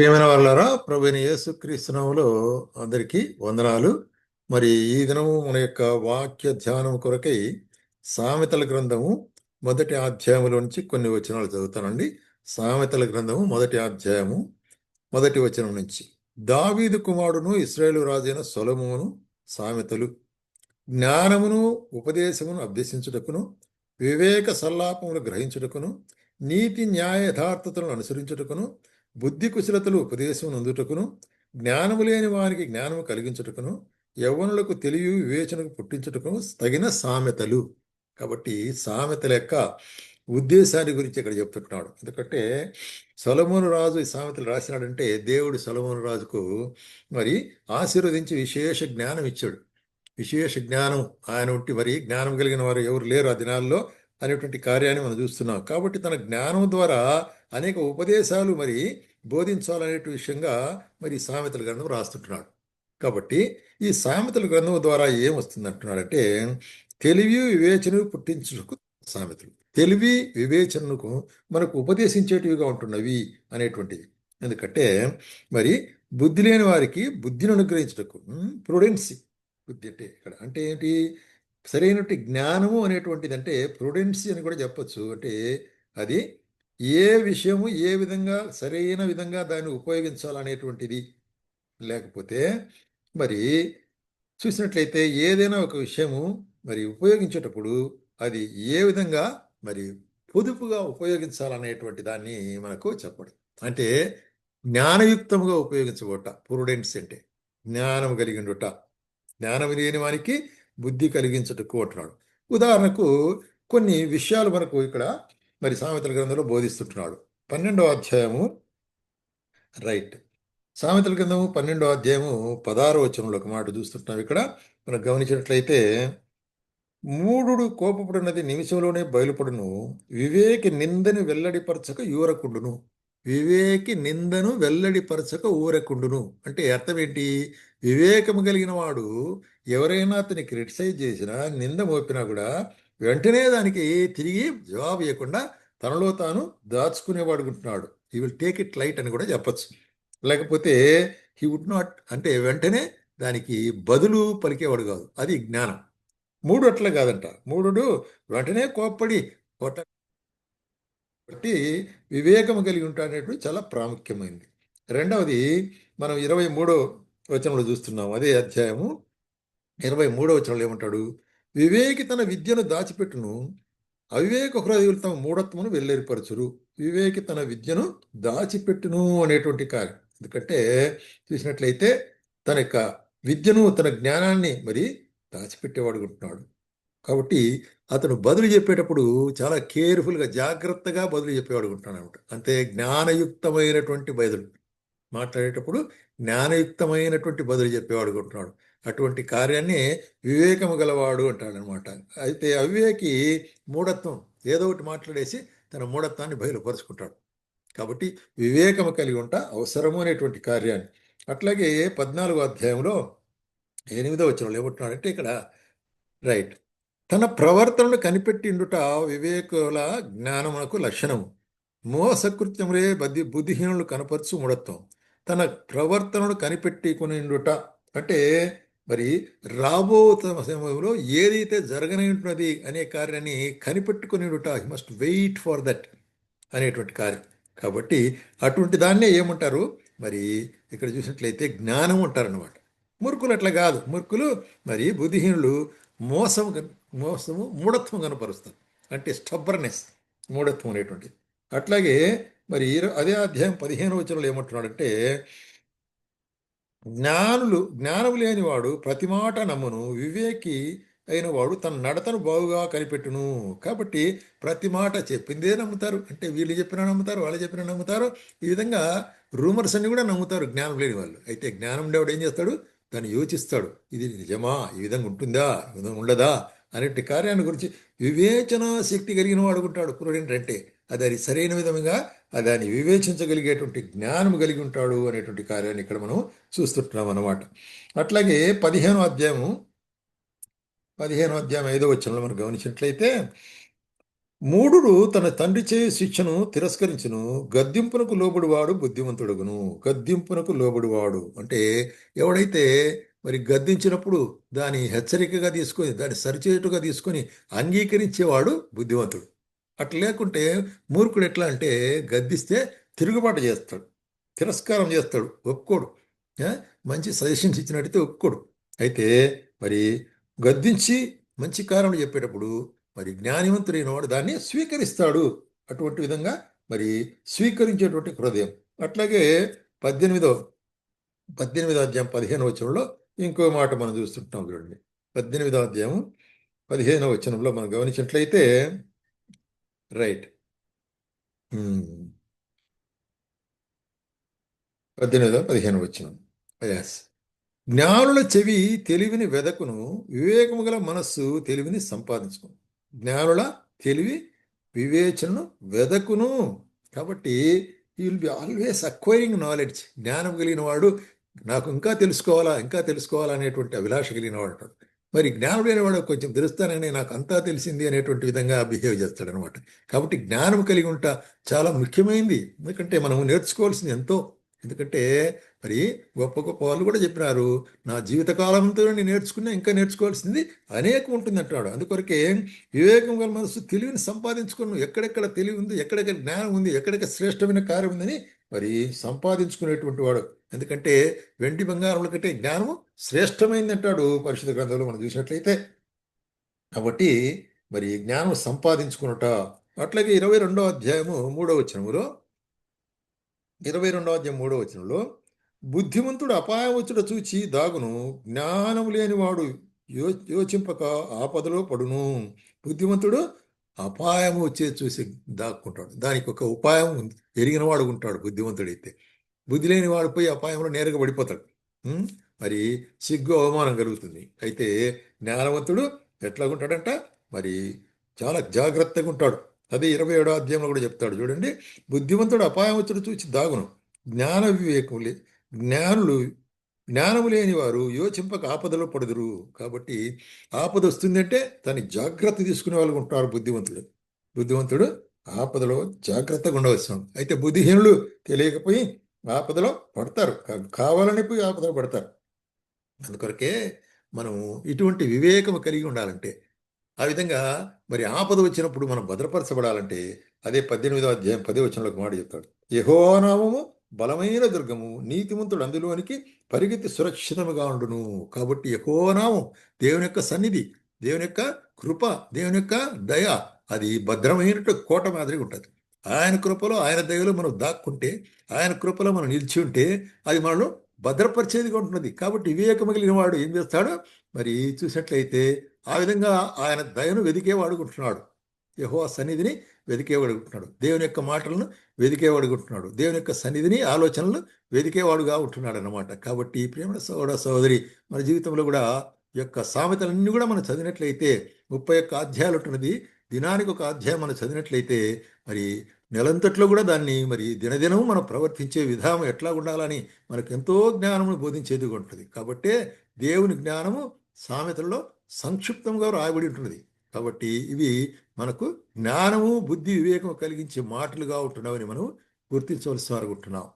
ప్రియమైన వాళ్ళారా యేసు క్రీస్తునములో అందరికీ వందనాలు. మరి ఈ దినము మన యొక్క వాక్య ధ్యానం కొరకై సామెతల గ్రంథము మొదటి అధ్యాయములో నుంచి కొన్ని వచనాలు చదువుతానండి. సామెతల గ్రంథము మొదటి అధ్యాయము మొదటి వచనం నుంచి. దావీదు కుమారుడును ఇస్రాయేలు రాజైన సొలమును సామెతలు. జ్ఞానమును ఉపదేశమును అభ్యసించుటకును వివేక సల్లాపములు గ్రహించుటకును నీతి న్యాయ యథార్థతలను అనుసరించుటకును బుద్ధి కుశలతలు ఉపదేశం అందుటకును జ్ఞానము లేని వారికి జ్ఞానము కలిగించుటకును యవ్వనులకు తెలివి వివేచనకు పుట్టించుటకును తగిన సామెతలు. కాబట్టి సామెతల యొక్క ఉద్దేశాన్ని గురించి ఇక్కడ చెప్తున్నాడు. ఎందుకంటే సొలమోను రాజు ఈ సామెతలు రాసినాడంటే దేవుడు సొలమోను రాజుకు మరి ఆశీర్వదించి విశేష జ్ఞానం ఇచ్చాడు. విశేష జ్ఞానం ఆయన ఉంటే మరి జ్ఞానం కలిగిన వారు ఎవరు లేరు ఆ దినాల్లో అనేటువంటి కార్యాన్ని మనం చూస్తున్నాం. కాబట్టి తన జ్ఞానం ద్వారా అనేక ఉపదేశాలు మరి బోధించాలనే విషయంగా మరి సామెతల గ్రంథం రాస్తుంటున్నాడు. కాబట్టి ఈ సామెతల గ్రంథం ద్వారా ఏం వస్తుంది అంటున్నాడంటే తెలివి వివేచన పుట్టించుటకు సామెతలు. తెలివి వివేచనకు మనకు ఉపదేశించేటివిగా ఉంటున్నవి అనేటువంటివి ఎందుకంటే మరి బుద్ధి లేని వారికి బుద్ధిని అనుగ్రహించుటకు ప్రొడెన్సీ బుద్ధి అంటే ఇక్కడ అంటే ఏంటి? సరైనటువంటి జ్ఞానము అనేటువంటిది అంటే ప్రొడెన్సీ అని కూడా చెప్పచ్చు. అంటే అది ఏ విషయము ఏ విధంగా సరైన విధంగా దాన్ని ఉపయోగించాలనేటువంటిది లేకపోతే మరి చూసినట్లయితే ఏదైనా ఒక విషయము మరి ఉపయోగించేటప్పుడు అది ఏ విధంగా మరి పొదుపుగా ఉపయోగించాలనేటువంటి దాన్ని మనకు చెప్పడం. అంటే జ్ఞానయుక్తంగా ఉపయోగించబోట ప్రుడెన్స్ అంటే జ్ఞానం కలిగిండుట. జ్ఞానం లేని వానికి బుద్ధి కలిగించుటకు అంటున్నాడు. ఉదాహరణకు కొన్ని విషయాలు మనకు ఇక్కడ మరి సామెతల గ్రంథంలో బోధిస్తుంటున్నాడు. పన్నెండవ అధ్యాయము రైట్. సామెతల గ్రంథము పన్నెండవ అధ్యాయము పదహారో వచనంలో ఒక మాట చూస్తుంటున్నాం ఇక్కడ. మనం గమనించినట్లయితే మూడు కోపపడినది నిమిషంలోనే బయలుపడును వివేకి నిందను వెల్లడిపరచక యూరకుండును వివేకి నిందను వెల్లడిపరచక ఊరకుండును. అంటే అర్థం ఏంటి? వివేకము కలిగిన వాడు ఎవరైనా అతని క్రిటిసైజ్ చేసినా నింద మోపినా కూడా వెంటనే దానికి తిరిగి జవాబు ఇవ్వకుండా తనలో తాను దాచుకునేవాడుకుంటున్నాడు ఈ విల్ టేక్ ఇట్ లైట్ అని కూడా చెప్పచ్చు. లేకపోతే హీ వుడ్ నాట్ అంటే వెంటనే దానికి బదులు పలికేవాడు కాదు. అది జ్ఞానం. మూడు అట్లా కాదంట. మూడు వెంటనే కోప్పడి కొట్ట బట్టి వివేకము కలిగి ఉంటానేటువంటి చాలా ప్రాముఖ్యమైంది రెండవది మనం ఇరవై మూడో వచనంలో చూస్తున్నాం. అదే అధ్యాయము ఇరవై మూడో వచనంలో ఏమంటాడు? వివేకి తన విద్యను దాచిపెట్టును. అవివేక హృదయులు తమ మూఢత్వమును వెల్లేరిపరచురు వివేకి తన విద్యను దాచిపెట్టును అనేటువంటి కార్యం. ఎందుకంటే చూసినట్లయితే తన యొక్క విద్యను తన జ్ఞానాన్ని మరి దాచిపెట్టేవాడు ఉంటున్నాడు. కాబట్టి అతను బదులు చెప్పేటప్పుడు చాలా కేర్ఫుల్గా జాగ్రత్తగా బదులు చెప్పేవాడు ఉంటాడు అనమాట అంతే జ్ఞానయుక్తమైనటువంటి బదులు. మాట్లాడేటప్పుడు జ్ఞానయుక్తమైనటువంటి బదులు చెప్పేవాడు ఉంటున్నాడు. అటువంటి కార్యాన్ని వివేకము గలవాడు అంటాడనమాట. అయితే అవివేకి మూఢత్వం ఏదో ఒకటి మాట్లాడేసి తన మూఢత్వాన్ని బయలుపరుచుకుంటాడు. కాబట్టి వివేకము కలిగి ఉంటా అవసరము అనేటువంటి కార్యాన్ని. అట్లాగే పద్నాలుగో అధ్యాయంలో ఎనిమిదో వచ్చిన ఏమంటున్నాడంటే ఇక్కడ రైట్. తన ప్రవర్తనను కనిపెట్టిండుట వివేకుల జ్ఞానమునకు లక్షణము. మోసకృత్యములే బుద్ధి బుద్ధిహీనులు కనపరచు ముడత్వం తన ప్రవర్తనను కనిపెట్టుకునిండుట అంటే మరి రాబో సమయంలో ఏదైతే జరగనున్నది అనే కార్యాన్ని కనిపెట్టుకునిడుట he must wait for that అనేటువంటి కార్యం. కాబట్టి అటువంటి దాన్నే ఏమంటారు? మరి ఇక్కడ చూసినట్లయితే జ్ఞానం అంటారనమాట మూర్ఖులు అట్లా కాదు. మూర్ఖులు మరి బుద్ధిహీనులు మోసం మోసము మూఢత్వం కనపరుస్తారు. అంటే స్టబ్బర్నెస్ మూఢత్వం అనేటువంటిది. అట్లాగే మరి అదే అధ్యాయం పదిహేను వచనంలో ఏమంటున్నాడంటే జ్ఞానులు జ్ఞానము లేనివాడు ప్రతి మాట నమ్మును వివేకి అయిన వాడు తన నడతను బాగుగా కనిపెట్టును. కాబట్టి ప్రతి మాట చెప్పిందే నమ్ముతారు. అంటే వీళ్ళు చెప్పినా నమ్ముతారు వాళ్ళు చెప్పినా నమ్ముతారు. ఈ విధంగా రూమర్స్ అన్ని కూడా నమ్ముతారు జ్ఞానం లేని వాళ్ళు. అయితే జ్ఞానం ఉండేవాడు ఏం చేస్తాడు? తను యోచిస్తాడు. ఇది నిజమా? ఈ విధంగా ఉంటుందా? ఈ విధంగా ఉండదా? అనేటి కార్యాన్ని గురించి వివేచన శక్తి కలిగిన వాడుకుంటాడు ఉంటాడు అంటే అది అది సరైన విధంగా దాన్ని వివేచించగలిగేటువంటి జ్ఞానం కలిగి ఉంటాడు అనేటువంటి కార్యాన్ని ఇక్కడ మనం చూస్తుంటున్నాం అన్నమాట. అట్లాగే పదిహేనో అధ్యాయము పదిహేనో అధ్యాయం ఐదో వచ్చంలో మనం గమనించినట్లయితే మూఢుడు తన తండ్రి చే శిక్షను తిరస్కరించును గద్దింపునకు లోబడివాడు బుద్ధిమంతుడుగును. గద్దింపునకు లోబడివాడు అంటే ఎవడైతే మరి గద్దించినప్పుడు దాని హెచ్చరికగా తీసుకొని దాన్ని సరిచేటుగా తీసుకొని అంగీకరించేవాడు బుద్ధిమంతుడు. అట్లా లేకుంటే మూర్ఖుడు ఎట్లా అంటే గద్దిస్తే తిరుగుబాటు చేస్తాడు తిరస్కారం చేస్తాడు ఒప్పుకోడు. మంచి సజెషన్స్ ఇచ్చినట్టయితే ఒప్పుకోడు. అయితే మరి గద్దించి మంచి కారణం చెప్పేటప్పుడు మరి జ్ఞానవంతుడైన వాడు దాన్ని స్వీకరిస్తాడు అటువంటి విధంగా మరి స్వీకరించేటువంటి హృదయం. అట్లాగే పద్దెనిమిదో పద్దెనిమిదో అధ్యాయం పదిహేను వచనంలో ఇంకో మాట మనం చూస్తుంటాం చూడండి. పద్దెనిమిదో అధ్యాయం పదిహేనో వచనంలో మనం గమనించినట్లయితే రైట్ hmm. పద్దెనిమిదో పదిహేను వచ్చిన. ఎస్ జ్ఞానుల చెవి తెలివిని వెదకును వివేకము గల మనస్సు తెలివిని సంపాదించుకును. జ్ఞానుల తెలివి వివేచనను వెదకును. కాబట్టి ఈ will be always acquiring knowledge జ్ఞానం కలిగిన వాడు నాకు ఇంకా తెలుసుకోవాలా ఇంకా తెలుసుకోవాలా అనేటువంటి అభిలాష కలిగిన వాడు మరి జ్ఞానుడైన వాడు కొంచెం తెలుస్తానని నాకు అంతా తెలిసింది అనేటువంటి విధంగా బిహేవ్ చేస్తాడు అనమాట కాబట్టి జ్ఞానం కలిగి ఉంట చాలా ముఖ్యమైనది ఎందుకంటే మనం నేర్చుకోవాల్సింది ఎంతో. ఎందుకంటే మరి గొప్ప గొప్ప వాళ్ళు కూడా చెప్పినారు నా జీవితకాలంతో నేను నేర్చుకున్నా ఇంకా నేర్చుకోవాల్సింది అనేకం ఉంటుంది అంటాడు అందుకొరకే వివేకం గల మనసు తెలివిని సంపాదించుకుని ఎక్కడెక్కడ తెలివి ఉంది ఎక్కడెక్కడ జ్ఞానం ఉంది ఎక్కడెక్కడ శ్రేష్టమైన కార్యం ఉందని మరి సంపాదించుకునేటువంటి వాడు ఎందుకంటే వెండి బంగారముల కంటే జ్ఞానము శ్రేష్టమైంది అంటాడు పరిశుద్ధ గ్రంథంలో మనం చూసినట్లయితే. కాబట్టి మరి జ్ఞానం సంపాదించుకున్నట అట్లాగే ఇరవై రెండో అధ్యాయము మూడో వచనములో ఇరవై రెండో అధ్యాయం మూడో వచనంలో బుద్ధిమంతుడు అపాయం వచ్చుట చూచి దాగును జ్ఞానము లేనివాడు యో యోచింపక ఆపదలో పడును. బుద్ధిమంతుడు అపాయం వచ్చే చూసి దాక్కుంటాడు. దానికి ఒక ఉపాయం ఎరిగిన వాడు ఉంటాడు బుద్ధిమంతుడైతే. బుద్ధి లేని వాడు పోయి అపాయంలో నేరుగా పడిపోతాడు. మరి సిగ్గు అవమానం కలుగుతుంది. అయితే జ్ఞానవంతుడు ఎట్లా ఉంటాడంట మరి చాలా జాగ్రత్తగా ఉంటాడు. అదే ఇరవై ఏడో అధ్యాయంలో కూడా చెప్తాడు. చూడండి బుద్ధివంతుడు అపాయవంతుడు చూసి చూచి దాగును. జ్ఞాన వివేకములే జ్ఞానులు జ్ఞానము లేని వారు యోచింపక ఆపదలో పడుదురు. కాబట్టి ఆపద వస్తుందంటే దాన్ని జాగ్రత్త తీసుకునే వాళ్ళు ఉంటారు బుద్ధివంతుడు బుద్ధివంతుడు ఆపదలో జాగ్రత్తగా ఉండవలసిన అయితే బుద్ధిహీనులు తెలియకపోయి ఆపదలో పడతారు. కావాలని పోయి ఆపదలో పడతారు. అందుకొరకే మనము ఇటువంటి వివేకము కలిగి ఉండాలంటే ఆ విధంగా మరి ఆపద వచ్చినప్పుడు మనం భద్రపరచబడాలంటే అదే పద్దెనిమిదో అధ్యాయం పదే వచనంలోకి మాట చెప్తాడు. యహోనామము బలమైన దుర్గము నీతిమంతుడు అందులోనికి పరిగెత్తి సురక్షితముగా ఉండును. కాబట్టి యహోనామం దేవుని యొక్క సన్నిధి దేవుని యొక్క కృప దేవుని యొక్క దయ అది భద్రమైనట్టు కోట మాదిరిగా ఉంటుంది. ఆయన కృపలో ఆయన దయలో మనం దాక్కుంటే ఆయన కృపలో మనం నిలిచి ఉంటే అది మనల్ని భద్రపరిచేదిగా ఉంటుంది కాబట్టి వివేకం మిగిలిన వాడు ఏం చేస్తాడు? మరి చూసినట్లయితే ఆ విధంగా ఆయన దయను వెదికేవాడుకుంటున్నాడు యహో సన్నిధిని వెదికేవాడుకుంటున్నాడు దేవుని యొక్క మాటలను వెదికేవాడుకుంటున్నాడు దేవుని యొక్క సన్నిధిని ఆలోచనలు వెదికేవాడుగా ఉంటున్నాడు అనమాట కాబట్టి ప్రేమ సోదర సోదరి మన జీవితంలో కూడా యొక్క సామెతలన్నీ కూడా మనం చదివినట్లయితే ముప్పై ఒక్క అధ్యాయాలు ఉంటున్నది. దినానికి ఒక అధ్యాయం మనం చదివినట్లయితే మరి నెలంతట్లో కూడా దాన్ని మరి దినదినము మనం ప్రవర్తించే విధానం ఎట్లా ఉండాలని మనకు ఎంతో జ్ఞానము బోధించేదిగా ఉంటుంది. కాబట్టే దేవుని జ్ఞానము సామెతల్లో సంక్షిప్తంగా రాయబడి ఉంటుంది కాబట్టి ఇవి మనకు జ్ఞానము బుద్ధి వివేకం కలిగించే మాటలుగా ఉంటున్నావని మనం గుర్తించవలసి వారు